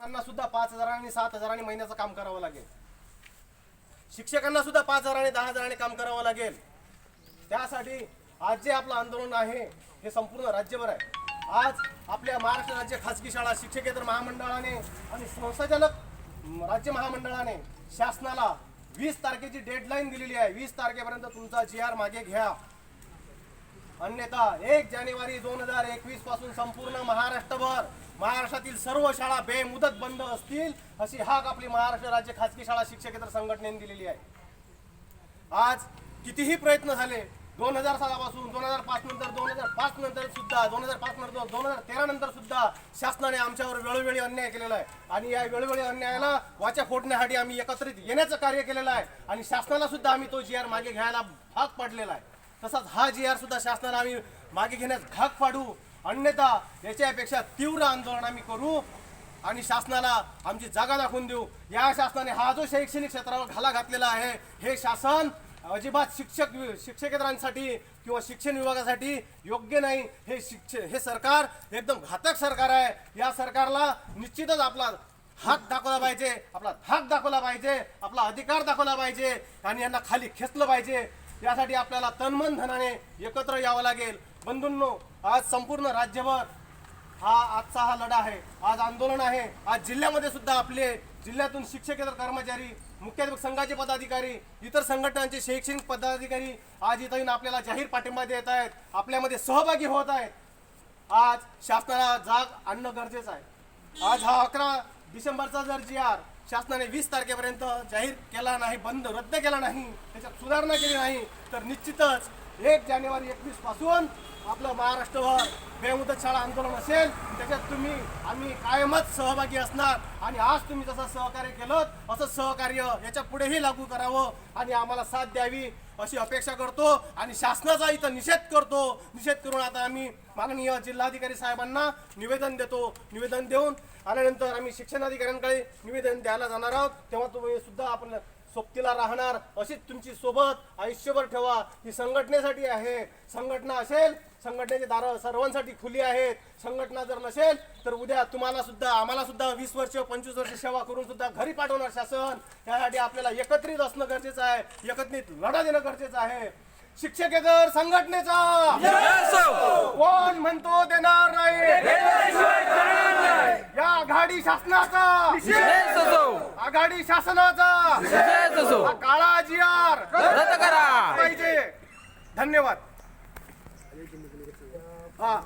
शिक्षकांना सुद्धा पाच हजारांनी सात हजारांनी महिन्याचं काम करावं लागेल. शिक्षकांना सुद्धा पाच हजारांनी दहा हजारांनी काम करावं लागेल. त्यासाठी आज जे आपलं आंदोलन आहे हे संपूर्ण राज्यभर आहे. आज आपल्या महाराष्ट्र राज्य खासगी शाळा शिक्षकेतर महामंडळाने आणि संस्थाचालक राज्य महामंडळाने शासनाला वीस तारखेची डेडलाईन दिलेली आहे. वीस तारखेपर्यंत तुमचा जी आर मागे घ्या. अन्यथा एक जानेवारी दोन हजार एकवीसपासून संपूर्ण महाराष्ट्रभर महाराष्ट्रातील सर्व शाळा बेमुदत बंद असतील अशी हाक आपली महाराष्ट्र राज्य खाजगी शाळा शिक्षकेतर संघटनेने दिलेली आहे. आज कितीही प्रयत्न झाले दोन हजार सालापासून दोन हजार पाच नंतर दोन हजार पाच नंतर सुद्धा दोन हजार पाच नंतर दोन हजार तेरा नंतर सुद्धा शासनाने आमच्यावर वेळोवेळी अन्याय केलेला आहे. आणि या वेळोवेळी अन्यायाला वाचा फोडण्यासाठी आम्ही एकत्रित येण्याचं कार्य केलेलं आहे. आणि शासनाला सुद्धा आम्ही तो जी आर मागे घ्यायला भाग पाडलेला आहे. तसाच हा जी आर सुद्धा शासनाला आम्ही मागे घेण्यास भाग पाडू अन्यथा याच्यापेक्षा तीव्र आंदोलन आम्ही करू आणि शासनाला आमची जागा दाखवून देऊ. या शासनाने हा जो शैक्षणिक क्षेत्रावर घाला घातलेला आहे हे शासन अजिबात शिक्षक शिक्षकेतरांसाठी किंवा शिक्षण विभागासाठी योग्य नाही. हे शिक्ष हे सरकार एकदम घातक सरकार आहे. या सरकारला निश्चितच आपला हात दाखवला पाहिजे आपला धाक दाखवला पाहिजे आपला अधिकार दाखवला पाहिजे आणि यांना खाली खेचलं पाहिजे. यासाठी आपल्याला तनमन धनाने एकत्र यावं लागेल. बंधूंनो आज संपूर्ण राज्यभर हा आजचा हा लढा आहे. आज आंदोलन आहे. आज जिल्ह्यामध्ये सुद्धा आपले जिल्ह्यातून शिक्षकेतर कर्मचारी मुख्याध्यापक संघाचे पदाधिकारी इतर संघटनांचे शैक्षणिक पदाधिकारी आज इथं येऊन आपल्याला जाहीर पाठिंबा देत आहेत. आपल्यामध्ये सहभागी होत आहेत. आज शासनाला जाग आणणं गरजेचं आहे. आज हा अकरा डिसेंबरचा जर जी आर शासनाने वीस तारखेपर्यंत जाहीर केला नाही बंद रद्द केला नाही त्याच्यात सुधारणा केली नाही तर निश्चितच एक जानेवारी एकवीसपासून आपलं महाराष्ट्रभर बेमुदत शाळा आंदोलन असेल त्याच्यात तुम्ही आम्ही कायमच सहभागी असणार. आणि आज तुम्ही जसं सहकार्य केलं असं सहकार्य याच्या पुढेही लागू करावं आणि आम्हाला साथ द्यावी अशी अपेक्षा करतो आणि शासनाचा इथं निषेध करतो. निषेध करून आता आम्ही माननीय जिल्हाधिकारी साहेबांना निवेदन देतो. निवेदन देऊन आल्यानंतर आम्ही शिक्षणाधिकाऱ्यांकडे निवेदन द्यायला जाणार आहोत. तेव्हा तुम्ही सुद्धा आपण सोबतीला राहणार. अशीच तुमची सोबत आयुष्यभर ठेवा. ही संघटनेसाठी आहे. संघटना असेल संघटनेची दारं सर्वांसाठी खुली आहेत. संघटना जर नसेल तर उद्या तुम्हाला सुद्धा आम्हाला सुद्धा वीस वर्ष पंचवीस वर्ष सेवा करून सुद्धा घरी पाठवणार शासन. यासाठी आपल्याला एकत्रित असणं गरजेचं आहे. एकत्रित लढा देणं गरजेचं आहे. शिक्षकेतर संघटनेचा कोण म्हणतो देणार नाही. या आघाडी शासनाचा. आघाडी शासनाचा. काळा जी आर. करा. पाहिजे. धन्यवाद. हा